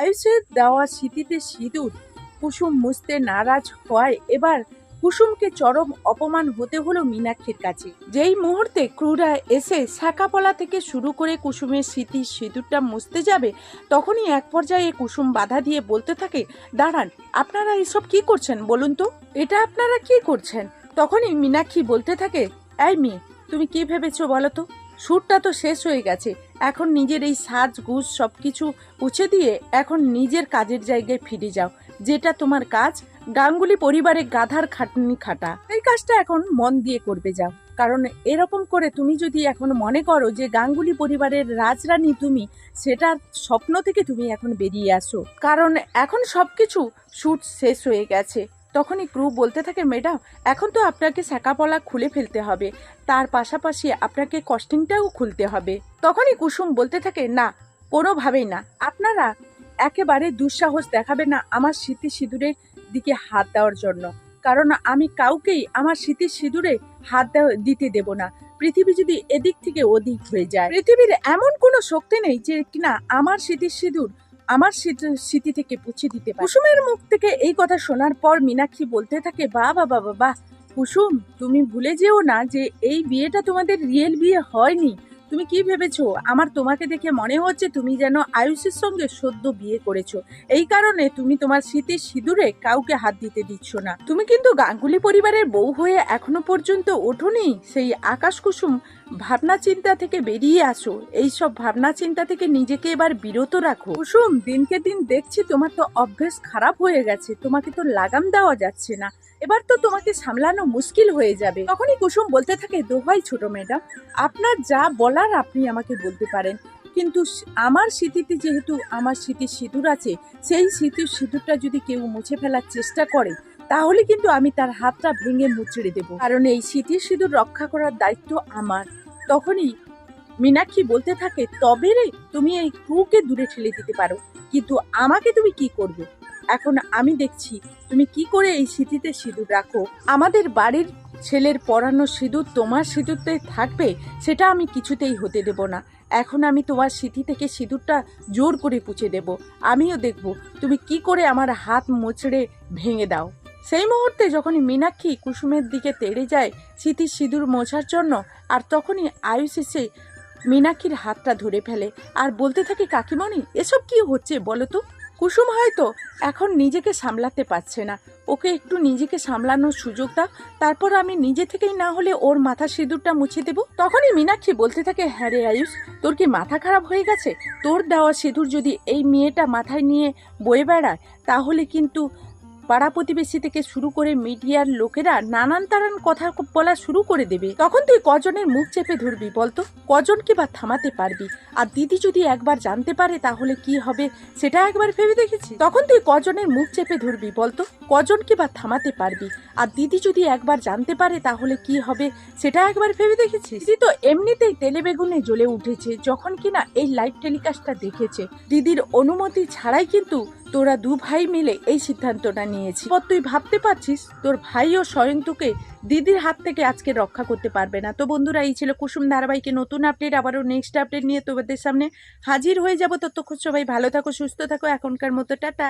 আয়ুষের দেওয়া স্মৃতিতে সিঁদুর, কুসুম মুছতে নারাজ হওয়ায় এবার কুসুমকে চরম অপমান হতে হলো মীনাক্ষীর কাছে। যেই মুহূর্তে ক্রুরা এসে শাখাপলা থেকে শুরু করে কুসুমের স্মৃতি সিঁদুরটা মুছতে যাবে, তখনই এক পর্যায়ে কুসুম বাধা দিয়ে বলতে থাকে, দাঁড়ান, আপনারা এসব কি করছেন বলুন তো? এটা আপনারা কি করছেন? তখনই মীনাক্ষী বলতে থাকে, এই মেয়ে, তুমি কি ভেবেছো বলো তো? শ্যুটটা তো শেষ হয়ে গেছে। এখন নিজের এই সাজ, গুজ সব কিছু উছে দিয়ে এখন নিজের কাজের জায়গায় ফিরে যাও। যেটা তোমার কাজ, গাঙ্গুলি পরিবারে গাধার খাটনি খাটা। এই কাজটা এখন মন দিয়ে করবে যাও। কারণ এরকম করে তুমি যদি এখন মনে করো যে গাঙ্গুলি পরিবারের রাজরানী তুমি সেটার স্বপ্ন থেকে তুমি এখন বেরিয়ে আসো। কারণ এখন সবকিছু শ্যুট শেষ হয়ে গেছে। তখনই ক্রু বলতে থাকে, ম্যাডাম, এখন তো আপনাকে শাঁকাপলা খুলে ফেলতে হবে। তার পাশাপাশি আপনাকে কস্টিংটাও খুলতে হবে। তখনই কুসুম বলতে থাকে, না, কোনোভাবেই না। আপনারা একেবারে দুঃসাহস দেখাবে না আমার স্মৃতি সিঁদুরের দিকে হাত দেওয়ার জন্য। কারণ আমি কাউকেই আমার স্মৃতি সিঁদুরে হাত দিতে দেব না। পৃথিবী যদি এদিক থেকে ওদিক হয়ে যায়। পৃথিবীর এমন কোনো শক্তি নেই যে কিনা আমার স্মৃতির সিঁদুর আমার স্মৃতি- থেকে পুছে দিতে কুসুমের মুখ থেকে এই কথা শোনার পর মীনাক্ষী বলতে থাকে বা বাবা বাবা কুসুম, তুমি ভুলে যেও না যে এই বিয়েটা তোমাদের রিয়েল বিয়ে হয়নি। তুমি কি ভেবেছো? আমার তোমাকে দেখে মনে হচ্ছে তুমি যেন আয়ুষের সঙ্গে সদ্য বিয়ে করেছ। এই কারণে তুমি তোমার স্মৃতির সিঁদুরে কাউকে হাত দিতে দিচ্ছ না। তুমি কিন্তু গাঙ্গুলি পরিবারের বউ হয়ে এখনও পর্যন্ত ওঠোনি? সেই আকাশ কুসুম ভাবনা চিন্তা থেকে বেরিয়ে আসো। এই সব ভাবনা চিন্তা থেকে নিজেকে এবার বিরত রাখো। কুসুম, দিনকে দিন দেখছি তোমার তো অভ্যেস খারাপ হয়ে গেছে। তোমাকে তো লাগাম দেওয়া যাচ্ছে না। এবার তো তোমাকে সামলানো মুশকিল হয়ে যাবে। তখনই কুসুম বলতে থাকে, দোহাই ছোট ম্যাডাম, আপনার যা বলার আপনি আমাকে বলতে পারেন। কিন্তু আমার স্মৃতিতে যেহেতু আমার স্মৃতির সিঁদুর আছে, সেই স্মৃতির সিঁদুরটা যদি কেউ মুছে ফেলার চেষ্টা করে, তাহলে কিন্তু আমি তার হাতটা ভেঙে মুচড়ে দেব। কারণ এই স্মৃতির সিঁদুর রক্ষা করার দায়িত্ব আমার। তখনই মীনাক্ষী বলতে থাকে, তবে রে, তুমি এই ক্রুকে দূরে ঠেলে দিতে পারো। কিন্তু আমাকে তুমি কি করবে? এখন আমি দেখছি, তুমি কি করে এই স্মৃতিতে সিঁদুর রাখো? আমাদের বাড়ির ছেলের পরানো সিঁদুর তোমার সিঁদুরতে থাকবে, সেটা আমি কিছুতেই হতে দেব না। এখন আমি তোমার স্মৃতি থেকে সিঁদুরটা জোর করে পুছে দেব। আমিও দেখব, তুমি কি করে আমার হাত মোচড়ে ভেঙে দাও। সেই মুহূর্তে যখনই মীনাক্ষী কুসুমের দিকে তেড়ে যায় স্মৃতির সিঁদুর মোছার জন্য, আর তখনই আয়ুষ এসে মীনাক্ষীর হাতটা ধরে ফেলে। আর বলতে থাকে, কাকিমণি, এসব কি হচ্ছে বলো তো? কুসুম হয়তো এখন নিজেকে সামলাতে পারছে না। ওকে একটু নিজেকে সামলানোর সুযোগ দাও, তারপর আমি নিজে থেকেই না হলে ওর মাথা সিঁদুরটা মুছে দেব। তখনই মীনাক্ষী বলতে থাকে হ্যাঁ রে আয়ুষ, তোর কি মাথা খারাপ হয়ে গেছে? তোর দেওয়া সিঁদুর যদি এই মেয়েটা মাথায় নিয়ে বয়ে বেড়ায়, তাহলে কিন্তু পাড়া প্রতিবেশী থেকে শুরু করে মিডিয়ার লোকেরা নানান তারান কথা বলা শুরু করে দেবে। তখন তুই কজনের মুখ চেপে ধরবি বলতো? কজনকে বা থামাতে পারবি? আর দিদি যদি একবার জানতে পারে তাহলে কি হবে, সেটা একবার ভেবে দেখেছি। তখন তুই কজনের মুখ চেপে ধরবি বলতো? কজনকে বা থামাতে পারবি? আর দিদি যদি একবার জানতে পারে তাহলে কি হবে, সেটা একবার ভেবে দেখেছি। দিদি তো এমনিতেই তেলে বেগুনে জ্বলে উঠেছে, যখন কিনা এই লাইভ টেলিকাস্টটা দেখেছে। দিদির অনুমতি ছাড়াই কিন্তু তোরা দু ভাই মিলে এই সিদ্ধান্তটা নিয়েছি পর তুই ভাবতে পারছিস, তোর ভাই ও স্বয়ং তোকে দিদির হাত থেকে আজকে রক্ষা করতে পারবে না। তো বন্ধুরা, এই ছিল কুসুম ধারাবাহিকে নতুন আপডেট আবারও নেক্সট আপডেট নিয়ে তোমাদের সামনে হাজির হয়ে যাব। ততক্ষণ সবাই ভালো থাকো, সুস্থ থাকো, এখনকার মতো, টাটা।